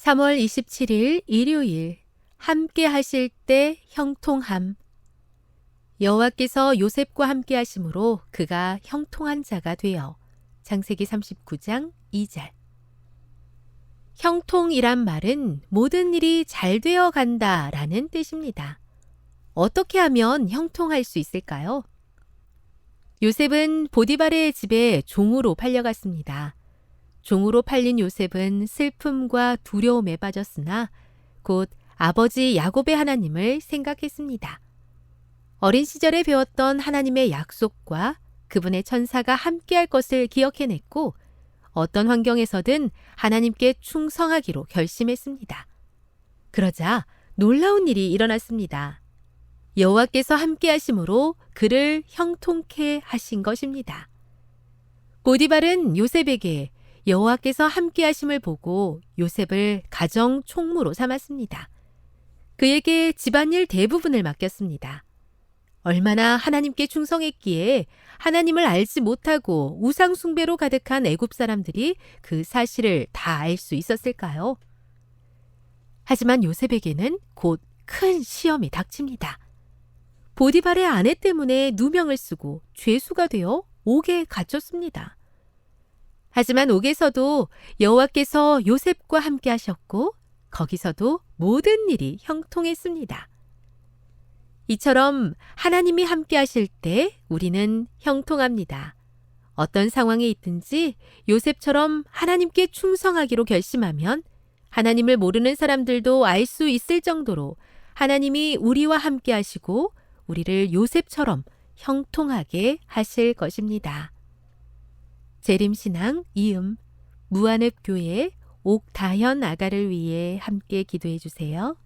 3월 27일 일요일 함께 하실 때 형통함 여호와께서 요셉과 함께 하심으로 그가 형통한 자가 되어 창세기 39장 2절 형통이란 말은 모든 일이 잘 되어 간다라는 뜻입니다. 어떻게 하면 형통할 수 있을까요? 요셉은 보디발의 집에 종으로 팔려갔습니다. 종으로 팔린 요셉은 슬픔과 두려움에 빠졌으나 곧 아버지 야곱의 하나님을 생각했습니다. 어린 시절에 배웠던 하나님의 약속과 그분의 천사가 함께할 것을 기억해냈고 어떤 환경에서든 하나님께 충성하기로 결심했습니다. 그러자 놀라운 일이 일어났습니다. 여호와께서 함께하심으로 그를 형통케 하신 것입니다. 보디발은 요셉에게 여호와께서 함께 하심을 보고 요셉을 가정 총무로 삼았습니다. 그에게 집안일 대부분을 맡겼습니다. 얼마나 하나님께 충성했기에 하나님을 알지 못하고 우상숭배로 가득한 애굽 사람들이 그 사실을 다 알 수 있었을까요? 하지만 요셉에게는 곧 큰 시험이 닥칩니다. 보디발의 아내 때문에 누명을 쓰고 죄수가 되어 옥에 갇혔습니다. 하지만 옥에서도 여호와께서 요셉과 함께 하셨고 거기서도 모든 일이 형통했습니다. 이처럼 하나님이 함께 하실 때 우리는 형통합니다. 어떤 상황에 있든지 요셉처럼 하나님께 충성하기로 결심하면 하나님을 모르는 사람들도 알 수 있을 정도로 하나님이 우리와 함께 하시고 우리를 요셉처럼 형통하게 하실 것입니다. 재림신앙 이음 무한읍 교회 옥다현 아가를 위해 함께 기도해 주세요.